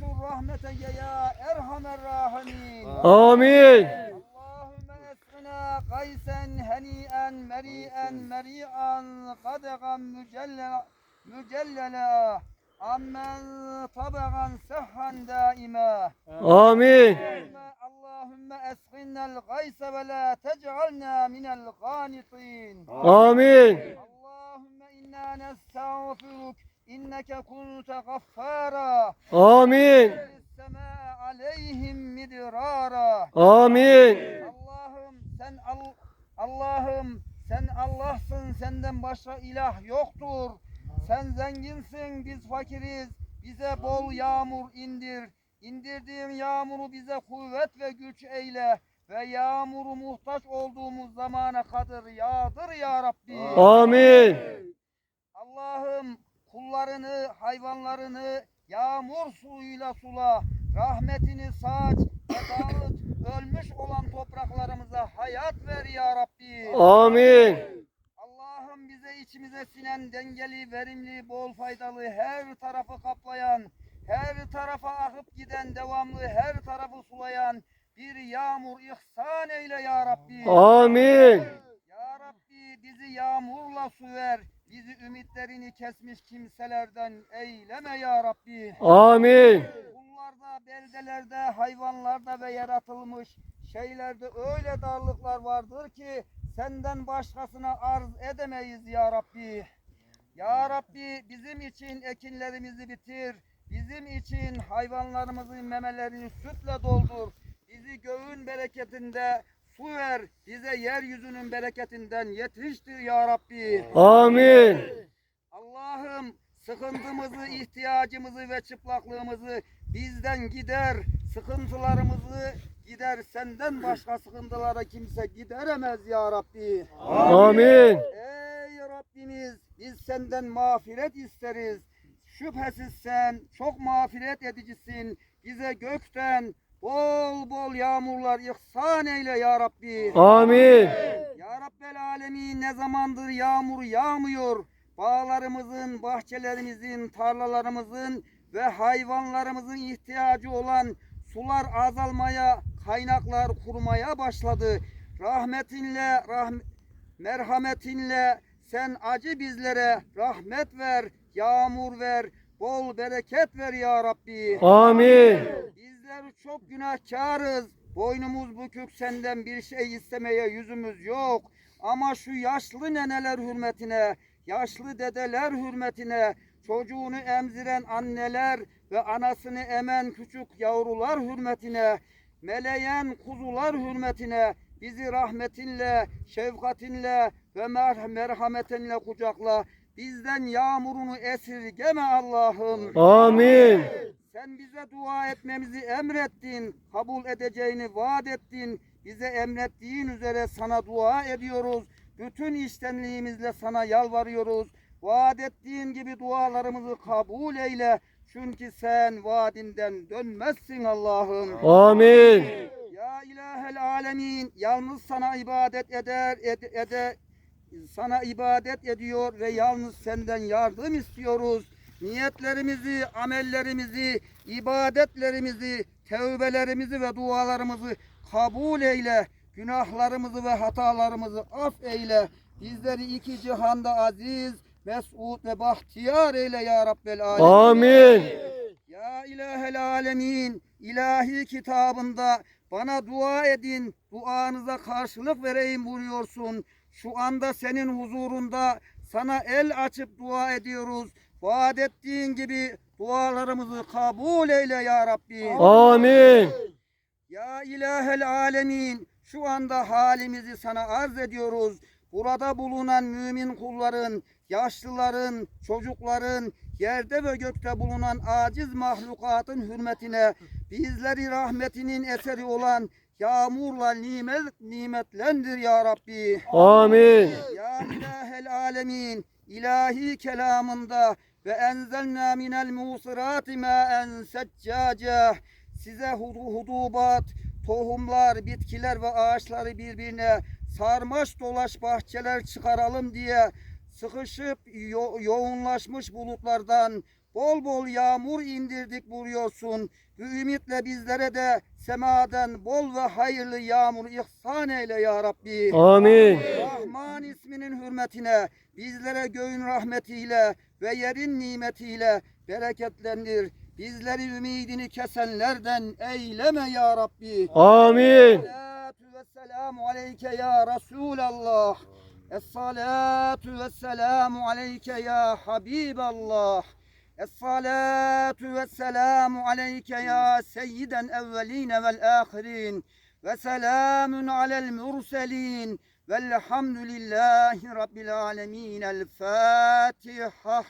وانشر رحمتك يا أرحم الراحمين Amin. اللهم اسقنا قيسا هنيئا مريئا مريئا قدغا مجللا مجللا عمن طبغا صحا دائما Amin. اللهم- اللهم اسقنا الغيث ولا تجعلنا من القانطين Amin. اللهم انا نستغفرك انك كنت غفارا Amin. Allah'ım sen al Allah'ım sen Allah'sın senden başka ilah yoktur. Sen zenginsin biz fakiriz. Bize bol yağmur indir. İndirdiğin yağmuru bize kuvvet ve güç eyle ve yağmuru muhtaç olduğumuz zamana kadar yağdır ya Rabbi. Amin. Allah'ım kullarını, hayvanlarını yağmur suyuyla sula, rahmetini saç ve ölmüş olan topraklarımıza hayat ver ya Rabbi. Amin. Allah'ım bize içimize sinen dengeli, verimli, bol faydalı, her tarafı kaplayan, her tarafa akıp giden, devamlı her tarafı sulayan bir yağmur ihsan eyle ya Rabbi. Amin. Ya Rabbi bizi yağmurla su ver. Bizi ümitlerini kesmiş kimselerden eyleme ya Rabbi. Amin. Kullarda, beldelerde, hayvanlarda ve yaratılmış şeylerde öyle darlıklar vardır ki senden başkasına arz edemeyiz ya Rabbi. Ya Rabbi bizim için ekinlerimizi bitir. Bizim için hayvanlarımızın memelerini sütle doldur. Bizi göğün bereketinde su ver. Bize yeryüzünün bereketinden yetiştir ya Rabbi. Amin. Sıkıntımızı, ihtiyacımızı ve çıplaklığımızı bizden gider. Sıkıntılarımızı gider. Senden başka sıkıntılara kimse gideremez ya Rabbi. Amin. Ey Rabbimiz biz senden mağfiret isteriz. Şüphesiz sen çok mağfiret edicisin. Bize gökten bol bol yağmurlar ihsan eyle ya Rabbi. Amin. Ya Rabbel Alemin ne zamandır yağmur yağmıyor. Bağlarımızın, bahçelerimizin, tarlalarımızın ve hayvanlarımızın ihtiyacı olan sular azalmaya, kaynaklar kurumaya başladı. Rahmetinle, rahm merhametinle sen acı bizlere rahmet ver, yağmur ver, bol bereket ver ya Rabbi. Amin. Bizler çok günahkarız. Boynumuz bükük senden bir şey istemeye yüzümüz yok. Ama şu yaşlı neneler hürmetine, yaşlı dedeler hürmetine, çocuğunu emziren anneler ve anasını emen küçük yavrular hürmetine, meleyen kuzular hürmetine bizi rahmetinle, şefkatinle ve mer- merhametinle kucakla. Bizden yağmurunu esirgeme Allah'ım. Amin. Sen bize dua etmemizi emrettin, kabul edeceğini vaat ettin. Bize emrettiğin üzere sana dua ediyoruz. Bütün iştenliğimizle sana yalvarıyoruz. Vaat ettiğin gibi dualarımızı kabul eyle. Çünkü sen vaadinden dönmezsin Allah'ım. Amin. Ya ilahel alemin yalnız sana ibadet eder ed- ede sana ibadet ediyor ve yalnız senden yardım istiyoruz. Niyetlerimizi, amellerimizi, ibadetlerimizi, tevbelerimizi ve dualarımızı kabul eyle. Günahlarımızı ve hatalarımızı af eyle. Bizleri iki cihanda aziz, mesut ve bahtiyar eyle ya Rabbel alemin. Amin. Ya ilahel alemin, ilahi kitabında bana dua edin, duanıza karşılık vereyim buyuruyorsun. Şu anda senin huzurunda sana el açıp dua ediyoruz. Vaat ettiğin gibi dualarımızı kabul eyle ya Rabbi. Amin. Ya ilahel alemin şu anda halimizi sana arz ediyoruz. Burada bulunan mümin kulların, yaşlıların, çocukların, yerde ve gökte bulunan aciz mahlukatın hürmetine bizleri rahmetinin eseri olan yağmurla nimet, nimetlendir ya Rabbi. Amin. Ya ilahel alemin ilahi kelamında ve enzelna minel musirati maen seccace size hudu- hudubat, tohumlar, bitkiler ve ağaçları birbirine sarmaş dolaş bahçeler çıkaralım diye sıkışıp yo- yoğunlaşmış bulutlardan bol bol yağmur indirdik buyuruyorsun. Bu ümitle bizlere de semadan bol ve hayırlı yağmur ihsan eyle ya Rabbi. Amin. Rahman isminin hürmetine bizlere göğün rahmetiyle ve yerin nimetiyle bereketlendir. Bizleri ümidini kesenlerden eyleme ya Rabbi. Amin. Vesselamu aleyke ya Resulallah. Esselatu vesselamu aleyke ya Habiballah. Esselatu vesselamu aleyke ya seyyiden evveline vel ahirin. Ve selamun alel murselin. Velhamdülillahi Rabbil alemin. El Fatiha.